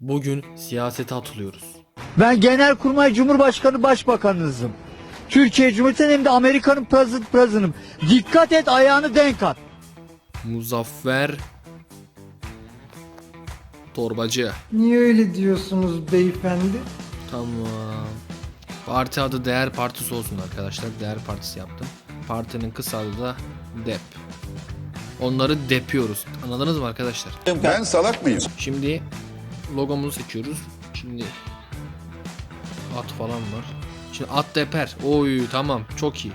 Bugün siyasete atılıyoruz. Ben Genelkurmay Cumhurbaşkanı Başbakanınızım. Türkiye Cumhuriyeti'nin hem de Amerika'nın president president'ım. Dikkat et ayağını denk at. Muzaffer Torbacı. Niye öyle diyorsunuz beyefendi? Tamam. Parti adı Değer Partisi olsun arkadaşlar. Değer Partisi yaptım. Partinin kısa adı da DEP. Onları depiyoruz. Anladınız mı arkadaşlar? Ben salak mıyım? Şimdi logomuzu seçiyoruz. Şimdi at falan var. Şimdi at deper. Oy tamam çok iyi.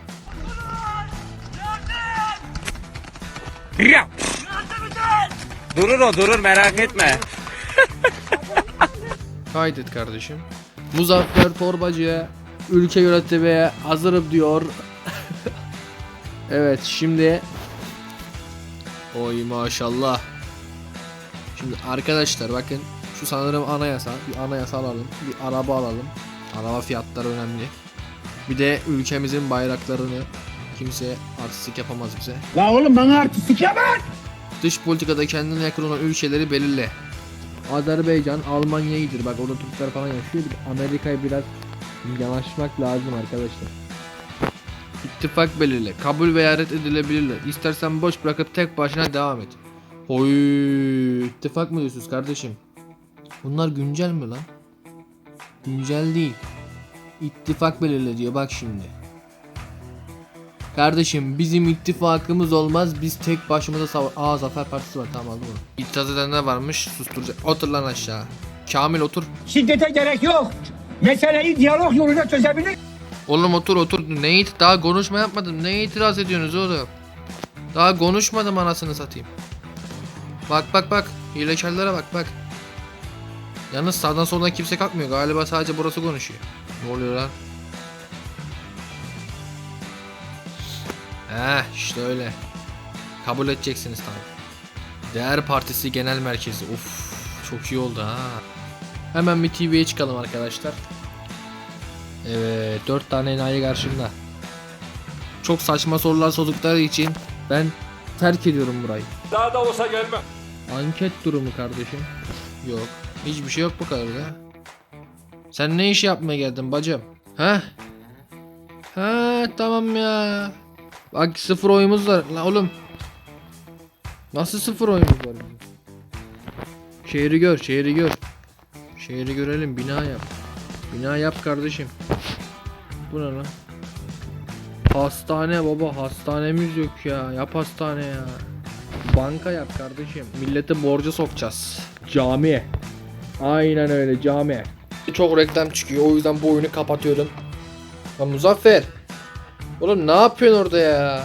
Durur o durur merak etme. Kaydet kardeşim. Muzaffer Torbacı'ya ülke yönetmeye hazırım diyor. evet şimdi Oy maşallah. Şimdi arkadaşlar bakın şu sanırım anayasa. Bir anayasa alalım. Bir araba alalım. Araba fiyatları önemli. Bir de ülkemizin bayraklarını kimse artistik yapamaz bize. La oğlum bana artistik yapma. Dış politikada kendine yakın olan ülkeleri belirle. Azerbaycan, Almanya iyidir. Bak orada Türkler falan yaşıyor. Amerika'ya biraz yanaşmak lazım arkadaşlar. İttifak belirle. Kabul veya reddedilebilirler. İstersen boş bırakıp tek başına devam et. Oy, ittifak mı diyorsunuz kardeşim? Bunlar güncel mi lan? Güncel değil. İttifak belirle diyor bak şimdi. Kardeşim bizim ittifakımız olmaz. Biz tek başımıza sava... Aa Zafer Partisi var tamam aldım onu. İtiraz eden ne varmış? Susturacak. Otur lan aşağı. Kamil otur. Şiddete gerek yok. Meseleyi diyalog yoluyla çözebilir. Oğlum otur otur. Ne it daha konuşma yapmadım. Ne itiraz ediyorsunuz oğlum? Daha konuşmadım anasını satayım. Bak bak bak. Hilekarlara bak bak. Yalnız sağdan soldan kimse kalkmıyor. Galiba sadece burası konuşuyor. Ne oluyor lan? Heh işte öyle. Kabul edeceksiniz tamam. Değer Partisi Genel Merkezi. Of çok iyi oldu ha. Hemen bir TV'ye çıkalım arkadaşlar. Evet, dört tane enayi karşımda. Çok saçma sorular sordukları için ben terk ediyorum burayı. Daha da olsa gelmem. Anket durumu kardeşim. Yok. Hiçbir şey yok bu kadar da. Sen ne iş yapmaya geldin bacım? Ha? Ha tamam ya. Bak sıfır oyumuz var. La oğlum. Nasıl sıfır oyumuz var? Şehri gör, şehri gör. Şehri görelim, bina yap. Bina yap kardeşim. Bu ne lan? Hastane baba, hastanemiz yok ya. Yap hastane ya. Banka yap kardeşim. Milleti borca sokacağız. Cami. Aynen öyle cami. Çok reklam çıkıyor o yüzden bu oyunu kapatıyorum. Ya Muzaffer. Oğlum ne yapıyorsun orada ya?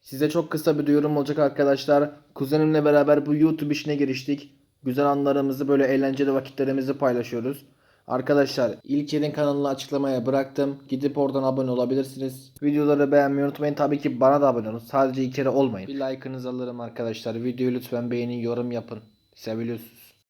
Size çok kısa bir duyurum olacak arkadaşlar. Kuzenimle beraber bu YouTube işine giriştik. Güzel anlarımızı böyle eğlenceli vakitlerimizi paylaşıyoruz. Arkadaşlar İlker'in kanalını açıklamaya bıraktım. Gidip oradan abone olabilirsiniz. Videoları beğenmeyi unutmayın. Tabii ki bana da abone olun. Sadece İlker'e olmayın. Bir like'ınızı alırım arkadaşlar. Videoyu lütfen beğenin, yorum yapın. Seviliyorsunuz.